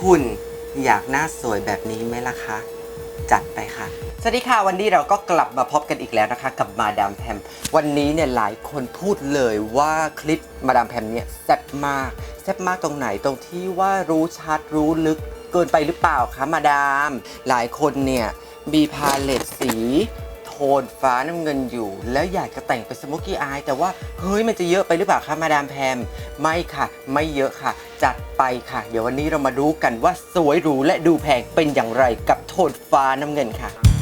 คุณอยากหน้าสวยแบบนี้ไหมล่ะคะ จัดไปค่ะ สวัสดีค่ะ วันนี้เราก็กลับมาพบกันอีกแล้วนะคะ กับมาดามแพม วันนี้เนี่ยหลายคนพูดเลยว่าคลิปมาดามแพมเนี่ยแซ่บมากแซ่บมากตรงไหนตรงที่ว่ารู้ชัดรู้ลึกเกินไปหรือเปล่าคะมาดาม หลายคนเนี่ยมีพาเลตสี โทนฟ้าน้ำเงินอยู่ แล้วอยากจะแต่งเป็นสโมกกี้อายแต่ว่าเฮ้ยมันจะเยอะไปหรือเปล่าคะมาดามแพมไม่ค่ะ ไม่เยอะค่ะ จัดไปค่ะ เดี๋ยววันนี้เรามาดูกันว่าสวยหรูและดูแพงเป็นอย่างไรกับโทนฟ้าน้ำเงินค่ะ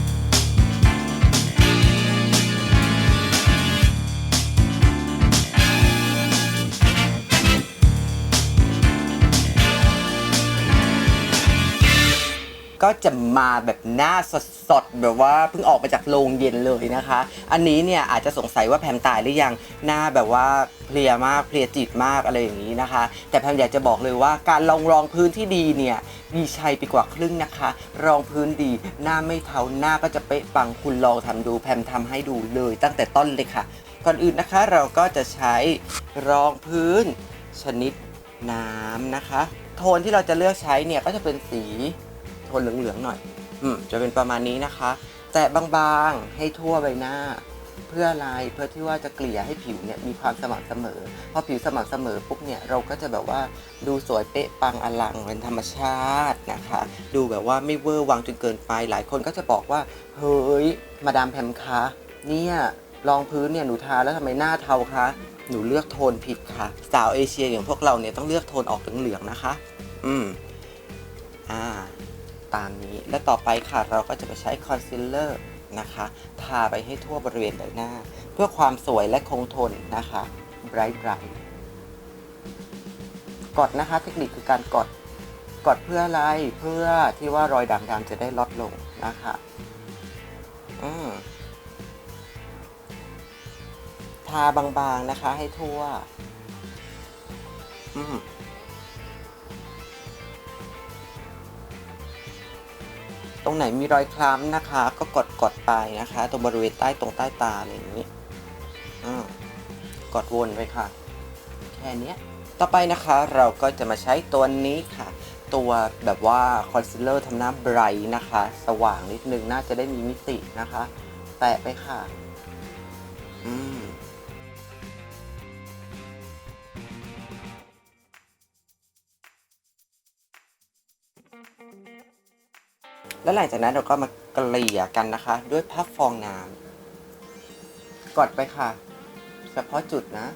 ก็จะมาแบบหน้าสดๆแบบว่าเพิ่งออกมาจากโรงเย็นเลยนะคะ อันนี้เนี่ยอาจจะสงสัยว่าแพมตายหรือยังหน้าแบบว่าเพลียมากเพลียจิตมากอะไรอย่างนี้นะคะ แต่แพมอยากจะบอกเลยว่าการลองรองพื้นที่ดีเนี่ยมีชัยไปกว่าครึ่งนะคะ รองพื้นดีหน้าไม่เทาหน้าก็จะเป๊ะปังคุณลองทำดูแพมทำให้ดูเลยตั้งแต่ต้นเลยค่ะ ก่อนอื่นนะคะเราก็จะใช้รองพื้นชนิดน้ำนะคะ โทนที่เราจะเลือกใช้เนี่ยก็จะเป็นสี ทนเหลืองๆหน่อย อืมจะเป็นประมาณนี้นะคะ แตะบางๆให้ทั่วใบหน้า เพื่ออะไรเพื่อที่ว่าจะเกลี่ยให้ผิวเนี่ยมีความสม่ำเสมอพอผิวสม่ำเสมอปุ๊บเนี่ยเราก็จะแบบว่าดูสวยเป๊ะปังอลังเป็นธรรมชาตินะคะ ดูแบบว่าไม่เวอร์วังจนเกินไปหลายคนก็จะบอกว่าเฮ้ยมาดามแพมคะเนี่ยรองพื้นเนี่ยหนูทาแล้วทำไมหน้าเทาคะหนูเลือกโทนผิดค่ะ สาวเอเชียอย่างพวกเราเนี่ยต้องเลือกโทนออกเหลืองๆนะคะ อืม อ่า ตามนี้ และต่อไปค่ะเราก็จะไปใช้คอนซีลเลอร์นะคะทาไปให้ทั่วบริเวณใบหน้า เพื่อความสวยและคงทนนะคะไบรท์ไบรท์กดนะคะเทคนิคคือการกดกดเพื่ออะไรเพื่อที่ว่ารอยด่างดำจะได้ลดลงนะคะอืมทาบางๆนะคะให้ทั่ว อืม ตรงไหนมีรอยคล้ำนะคะ ก็กดกดไปนะคะ ตรงบริเวณใต้ตรงใต้ตาอะไรอย่างนี้อืมกดวนไปค่ะ แค่นี้ต่อไปนะคะเราก็จะมาใช้ตัวนี้ค่ะ ตัวแบบว่าคอนซีลเลอร์ทำหน้าไบรท์นะคะ สว่างนิดนึงน่าจะได้มีมิตินะคะ แตะไปค่ะ อืม แล้วหลังจากนั้นเราก็มาเกลี่ยกันนะคะ ด้วยพับฟองน้ำกดไปค่ะ เฉพาะจุดนะ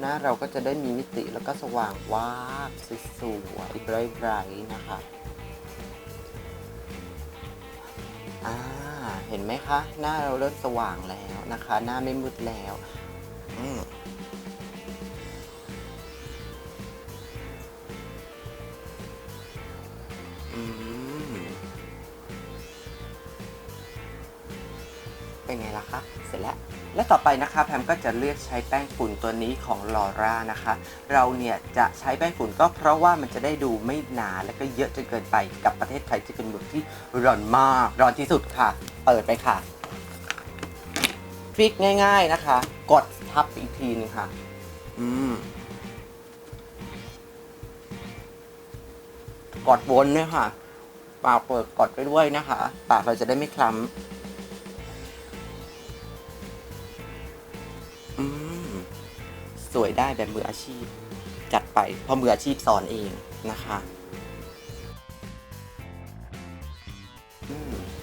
หน้าเราก็จะได้มีมิติแล้วก็สว่างวาบสวยๆไบรท์ๆนะคะอ่าเห็นไหมคะ หน้าเราเริ่มสว่างแล้วนะคะ หน้าไม่มืดแล้ว อืม ไงล่ะคะ เสร็จแล้ว และต่อไปนะคะแพมก็จะเลือกใช้แป้งฝุ่นตัวนี้ของลอร่านะคะ เราเนี่ยจะใช้แป้งฝุ่นก็เพราะว่ามันจะได้ดูไม่หนาและก็เยอะจนเกินไปกับประเทศไทยที่เป็นเมืองที่ร้อนมากร้อนที่สุดค่ะ เปิดไปค่ะฟิกง่าย ๆนะคะ กดทับอีกทีนึงค่ะ อืมกดวนด้วยค่ะ ปากเปิดกดไปด้วยนะคะ ปากเราจะได้ไม่คล้ำ ได้แบบมืออาชีพ จัดไปเพราะมืออาชีพสอนเองนะคะ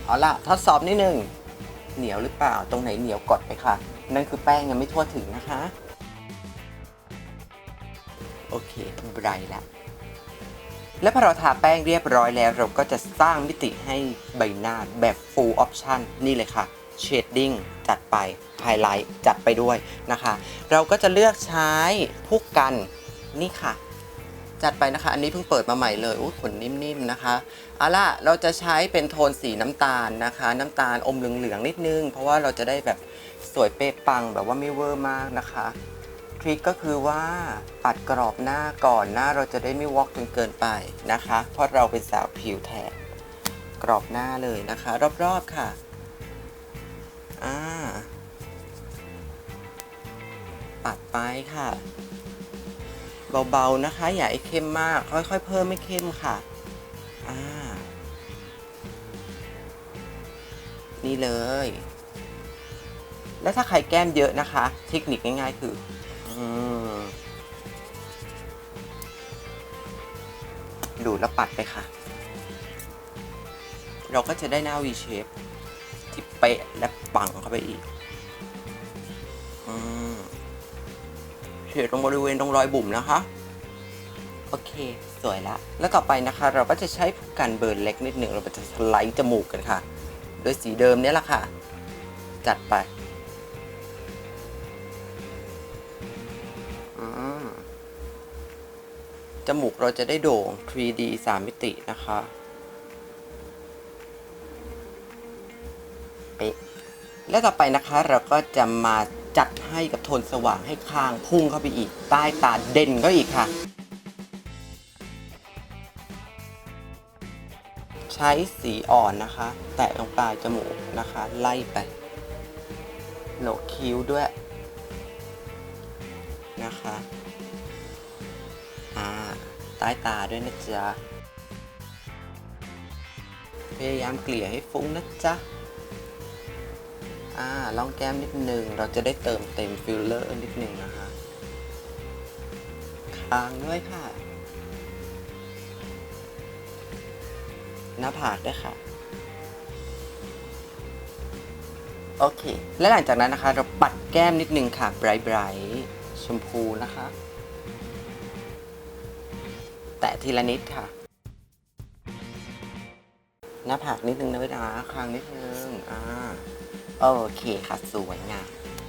เอาล่ะทดสอบนิดนึงเหนียวหรือเปล่าตรงไหนเหนียวกดไปค่ะ นั่นคือแป้งยังไม่ทั่วถึงนะคะ โอเคไบรท์แล้วและพอเราทาแป้งเรียบร้อยแล้ว เราก็จะสร้างมิติให้ใบหน้าแบบ full option นี่เลยค่ะ shading จัดไป highlight จัดไปด้วยนะคะ เราก็จะเลือกใช้ผู้กันนี่ค่ะ จัดไปนะคะ อันนี้เพิ่งเปิดมาใหม่เลยอุ้ยขนนิ่มๆนะคะเอาล่ะเราจะใช้เป็นโทนสีน้ำตาลนะคะ น้ำตาลอมเหลืองๆนิดนึง เพราะว่าเราจะได้แบบสวยเป๊ะปังแบบว่าไม่เวอร์มากนะคะทริคก็คือว่าปัดกรอบหน้าก่อนหน้าเราจะได้ไม่วอกจนเกินไปนะคะ เพราะเราเป็นสาวผิวแทนกรอบหน้าเลยนะคะ รอบๆค่ะ อ่า ปัดไปค่ะ เบาๆนะคะ อย่าให้เข้มมาก ค่อยๆ เพิ่มไม่เข้มค่ะ อ่า นี่เลย แล้วถ้าใครแก้มเยอะนะคะ เทคนิคง่ายๆ คืออืดูดแล้วปัดไปค่ะ เราก็จะได้หน้า V shape ป๊ะและปังเข้าไปอีกอเฉียดตรงบริเวณตรงรอยบุ๋มนะคะ โอเค สวยละแล้วต่อไปนะคะ เราก็จะใช้ผู้กันเบิร์นเล็กนิดหนึ่งเราจะสไลด์จมูกกันค่ะ โดยสีเดิมเนี่ยแหละค่ะ จัดไปอืมจมูกเราจะได้โด่ง 3D 3 มิตินะคะ เป๊ะ และต่อไปนะคะเราก็จะมาจัดให้กับโทนสว่างให้คางพุ่งเข้าไปอีก ใต้ตาเด่นก็อีกค่ะ ใช้สีอ่อนนะคะ แตะตรงปลายจมูกนะคะ ไล่ไปโหนกคิ้วด้วยนะคะอ่าใต้ตาด้วยนะจ๊ะพยายามเกลี่ยให้ฟุ้งนะจ๊ะ อ่าลองแก้มนิดนึง เราจะได้เติมเต็มฟิลเลอร์นิดนึงนะคะคางด้วยค่ะ หน้าผากด้วยค่ะ โอเค และหลังจากนั้นนะคะ เราปัดแก้มนิดนึงค่ะ ไบรท์ไบรท์ชมพูนะคะ แตะทีละนิดค่ะหน้าผากนิดนึงนะเวลาคางนิดนึง อ่า โอเคค่ะ สวยงาม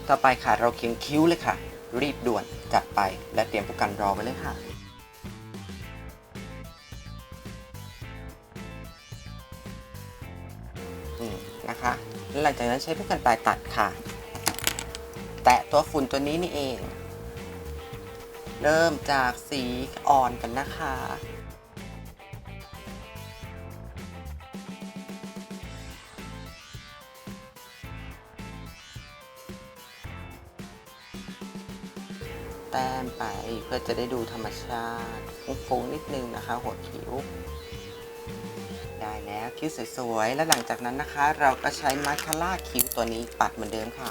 ต่อไปค่ะเราเขียนคิ้วเลยค่ะ รีบด่วนจัดไปและเตรียมผู้กันรอไว้เลยค่ะอืมนะคะหลังจากนั้นใช้ผู้กันปลายตัดค่ะ แตะตัวฝุ่นตัวนี้นี่เอง เริ่มจากสีอ่อนกันนะคะ แต้มไปเพื่อจะได้ดูธรรมชาติฟุ้งๆนิดนึงนะคะ หัวคิ้ว ได้แล้วคิ้วสวยๆ แล้วหลังจากนั้นนะคะ เราก็ใช้มาสคาร่าคิ้วตัวนี้ปัดเหมือนเดิมค่ะ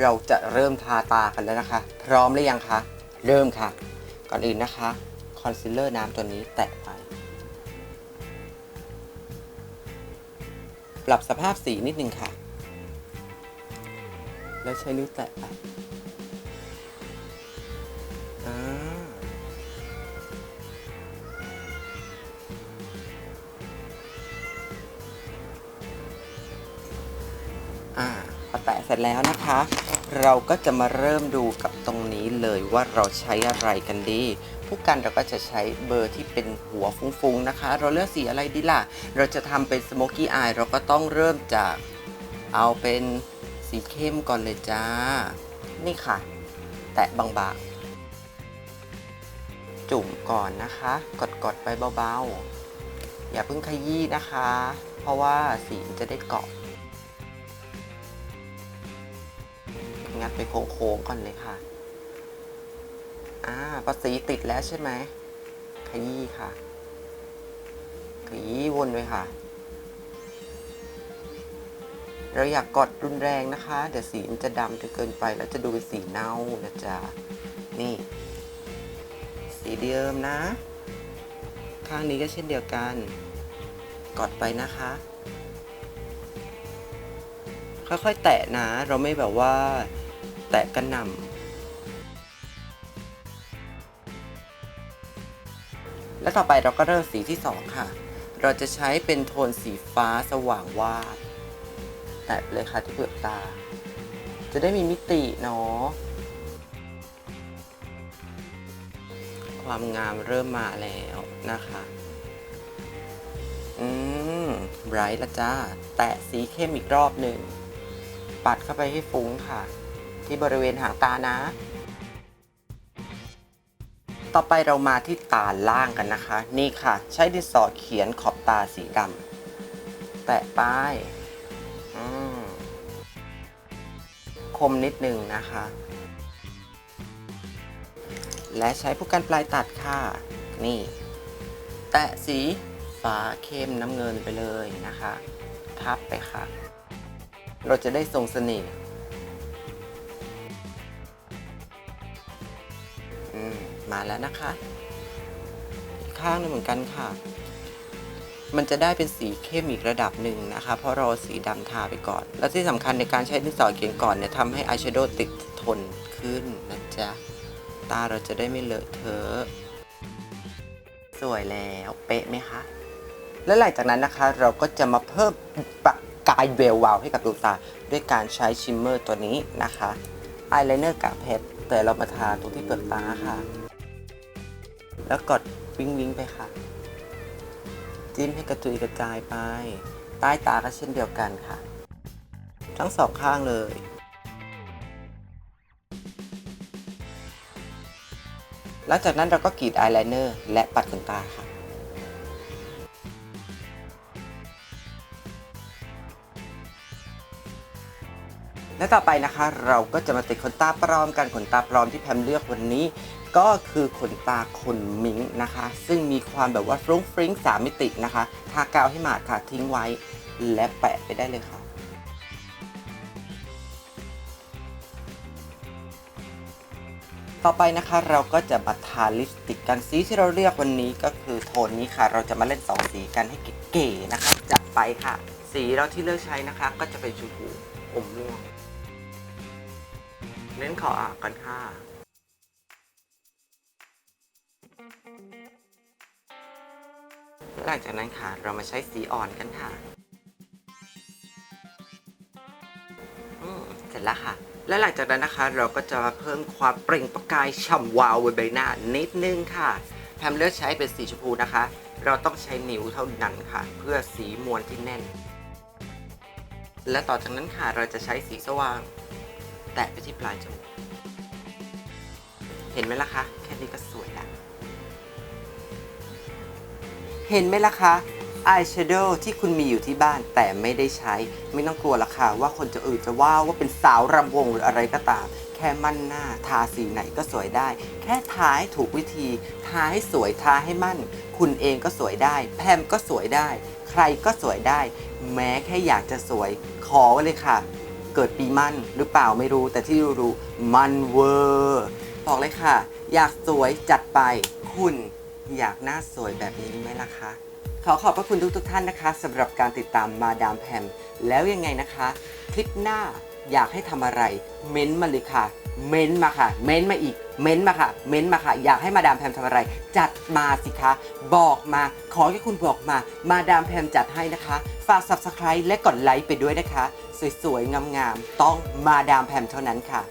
เราจะเริ่มทาตากันแล้วนะคะ พร้อมหรือยังคะเริ่มค่ะ ก่อนอื่นนะคะคอนซีลเลอร์น้ำตัวนี้แตะไปปรับสภาพสีนิดนึงค่ะ แล้วใช้นิ้วแตะไปอ่าอ่าพอแตะเสร็จแล้วนะคะ เราก็จะมาเริ่มดูกับตรงนี้เลยว่าเราใช้อะไรกันดีผู้กันเราก็จะใช้เบอร์ที่เป็นหัวฟุ้งๆนะคะ เราเลือกสีอะไรดีล่ะ เราจะทำเป็นสโมกี้อายเราก็ต้องเริ่มจากเอาเป็น สีเข้มก่อนเลยจ้า นี่ค่ะ แตะบางๆ จุ่มก่อนนะคะ กดๆไปเบาๆ อย่าเพิ่งขยี้นะคะ เพราะว่าสีจะได้เกาะ งัดไปโค้งๆก่อนเลยค่ะอ่าพอสีติดแล้วใช่ไหม ขยี้ค่ะ ขยี้วนไปค่ะ เราอยากกดรุนแรงนะคะ เดี๋ยวสีมันจะดำจนเกินไป แล้วจะดูเป็นสีเน่านะจ๊ะ นี่ สีเดิมนะ ข้างนี้ก็เช่นเดียวกัน กดไปนะคะ ค่อยๆแตะนะ เราไม่แบบว่า แตะกระหน่ำแล้วต่อไปเราก็เริ่มสีที่ 2 ค่ะ เราจะใช้เป็นโทนสีฟ้าสว่างวาบ แตะเลยค่ะที่เปลือกตา จะได้มีมิติเนาะความงามเริ่มมาแล้วนะคะ อืมไบรท์ละจ้า แตะสีเข้มอีกรอบหนึ่ง ปัดเข้าไปให้ฟุ้งค่ะ ที่บริเวณหางตานะ ต่อไปเรามาที่ตาล่างกันนะคะ นี่ค่ะ ใช้ดินสอเขียนขอบตาสีดำแตะป้าย คมนิดนึงนะคะ และใช้ผู้กันปลายตัดค่ะ นี่ แตะสีฟ้าเข้มน้ำเงินไปเลยนะคะ ทับไปค่ะ เราจะได้ทรงเสน่ห์มาแล้วนะคะ ข้างนึงเหมือนกันค่ะ มันจะได้เป็นสีเข้มอีกระดับหนึ่งนะคะ เพราะเราสีดำทาไปก่อน และที่สำคัญในการใช้ดินสอเขียนก่อนเนี่ยทำให้อายแชโดว์ติดทนขึ้นนะจ๊ะ ตาเราจะได้ไม่เลอะเทอะ สวยแล้วเป๊ะไหมคะ และหลังจากนั้นนะคะเราก็จะมาเพิ่มประกายเวลวาวให้กับดวงตาด้วยการใช้ชิมเมอร์ตัวนี้นะคะอายไลเนอร์กากเพชรแต่เรามาทาตรงที่เปลือกตาค่ะ แล้วกดวิงวิงไปค่ะ จิ้มให้กระจุยกระจายไป ใต้ตาก็เช่นเดียวกันค่ะ ทั้งสองข้างเลย หลังจากนั้นเราก็กรีดอายไลเนอร์และปัดขนตาค่ะและต่อไปนะคะ เราก็จะมาติดขนตาปลอมกันขนตาปลอมที่แพมเลือกวันนี้ ก็คือขนตาขนมิงนะคะ ซึ่งมีความแบบว่าฟรุ้งฟริ้งสามมิตินะคะ ทากาวให้หมาดค่ะทิ้งไว้และแปะไปได้เลยค่ะต่อไปนะคะเราก็จะมาทาลิปสติกกันสีที่เราเลือกวันนี้ก็คือโทนนี้ค่ะ เราจะมาเล่นสองสีกันให้เก๋ๆนะคะ จัดไปค่ะ สีเราที่เลือกใช้นะคะ ก็จะเป็นชมพูอมม่วง เน้นขออ่านกันค่ะ หลังจากนั้นค่ะ เรามาใช้สีอ่อนกันค่ะอืมเสร็จแล้วค่ะ และหลังจากนั้นนะคะ เราก็จะมาเพิ่มความเปล่งประกายฉ่ำวาวบนใบหน้านิดนึงค่ะแพมเลือกใช้เป็นสีชมพูนะคะ เราต้องใช้นิ้วเท่านั้นค่ะ เพื่อสีมวลที่แน่น และต่อจากนั้นค่ะเราจะใช้สีสว่าง แตะไปที่ปลายจมูกเห็นไหมล่ะคะ แค่นี้ก็สวยแล้ว เห็นไหมล่ะคะอายแชโดว์ที่คุณมีอยู่ที่บ้านแต่ไม่ได้ใช้ ไม่ต้องกลัวละค่ะว่าคนจะอื่นจะว่าว่าเป็นสาวรำวงหรืออะไรก็ตาม แค่มั่นหน้าทาสีไหนก็สวยได้ แค่ทาให้ถูกวิธี ทาให้สวยทาให้มั่น คุณเองก็สวยได้ แพมก็สวยได้ ใครก็สวยได้ แม้แค่อยากจะสวย ขอไว้เลยค่ะ เกิดปีมั่นหรือเปล่าไม่รู้แต่ที่รู้ๆมันเวอร์บอกเลยค่ะ อยากสวยจัดไปคุณ อยากหน้าสวยแบบนี้ไหมล่ะคะ ขอขอบพระคุณทุกทุกๆท่านนะคะสำหรับการติดตามมาดามแพมแล้วยังไงนะคะ คลิปหน้าอยากให้ทำอะไร เม้นต์มาเลยค่ะ เม้นต์มาค่ะ เม้นต์มาอีก เม้นต์มาค่ะ เม้นต์มาค่ะ อยากให้มาดามแพมทำอะไร จัดมาสิคะ บอกมา ขอแค่คุณบอกมา มาดามแพมจัดให้นะคะ ฝาก subscribe และกดไลค์ไปด้วยนะคะ สวยๆงามๆต้องมาดามแพมเท่านั้นค่ะ